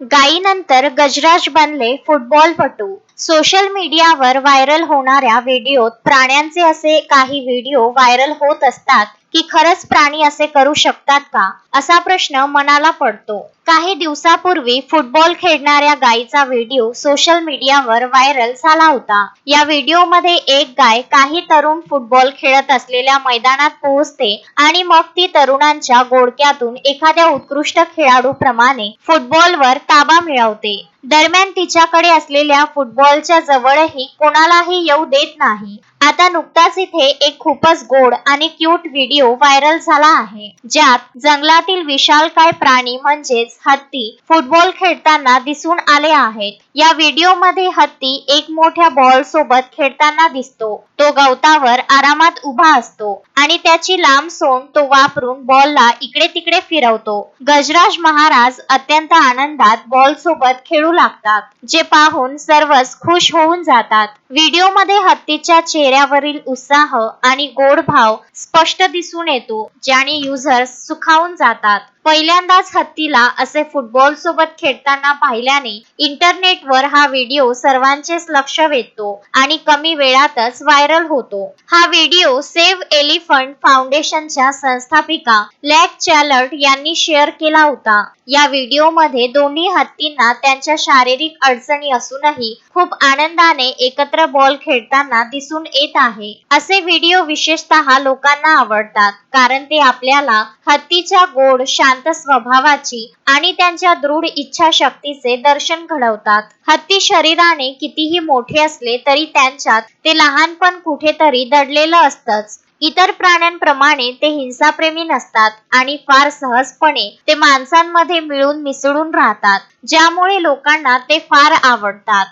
गायीनंतर गजराज बनले फुटबॉलपटू सोशल मीडियावर व्हायरल होणाऱ्या व्हिडिओत प्राण्यांचे असे काही व्हिडिओ व्हायरल होत असतात की खरंच प्राणी असे करू शकतात का? असा प्रश्न मनाला पडतो. काही दिवसापूर्वी फुटबॉल खेळणाऱ्या गायीचा व्हिडिओ सोशल मीडियावर व्हायरल झाला होता. या व्हिडिओमध्ये एक गाय काही तरुण फुटबॉल खेळत असलेल्या मैदानात पोहोचते आणि मग ती तरुणांच्या गोडक्यातून एखाद्या उत्कृष्ट खेळाडूप्रमाणे फुटबॉलवर ताबा मिळवते. दरम्यान तिच्याकडे असलेल्या फुटबॉलच्या जवळही कोणालाही येऊ देत नाही. आता नुकताच इथे एक खूपच गोड आणि क्यूट व्हिडिओ व्हायरल झाला आहे. ज्यात जंगलातील विशालकाय प्राणी म्हणजेच हत्ती फुटबॉल खेळताना दिसून आले आहेत. या व्हिडिओमध्ये हत्ती एक मोठ्या बॉल सोबत खेळताना दिसतो. तो गवतावर आरामात उभा असतो आणि त्याची लांब सोंड तो वापरून बॉलला इकडे तिकडे फिरवतो. गजराज महाराज अत्यंत आनंदात बॉल सोबत खेळू लागतात जे पाहून सर्वच खुश होऊन जातात. व्हिडिओमध्ये हत्तीच्या चेहऱ्यावरील उत्साह आणि गोड भाव स्पष्ट दिसून येतो ज्याने युजर्स सुखावून जातात. पहिल्यांदाच हत्तीला असे फुटबॉल सोबत खेळताना पाहिल्याने इंटरनेटवर हा व्हिडिओ सर्वांचेच लक्ष वेधतो आणि कमी वेळातच व्हायरल होतो. हा व्हिडिओ सेव्ह एलिफंट फाउंडेशनच्या संस्थापिका लॅक चॅलर्ट यांनी शेअर केला होता. या व्हिडिओमध्ये दोन्ही हत्तींना त्यांच्या शारीरिक अडचणी असूनही खूप आनंदाने एकत्र बॉल खेळताना दिसून येत आहे. असे व्हिडिओ विशेषतः लोकांना आवडतात कारण ते आपल्याला हत्तीच्या गोड शांत स्वभावाची आणि त्यांच्या दृढ इच्छाशक्तीचे दर्शन घडवतात. हत्ती शरीराने कितीही मोठे असले तरी त्यांच्यात ते लहानपण कुठेतरी दडलेलं असतंच. इतर प्राण्यांप्रमाणे ते हिंसाप्रेमी नसतात आणि फार सहजपणे ते माणसांमध्ये मिळून मिसळून राहतात ज्यामुळे लोकांना ते फार आवडतात.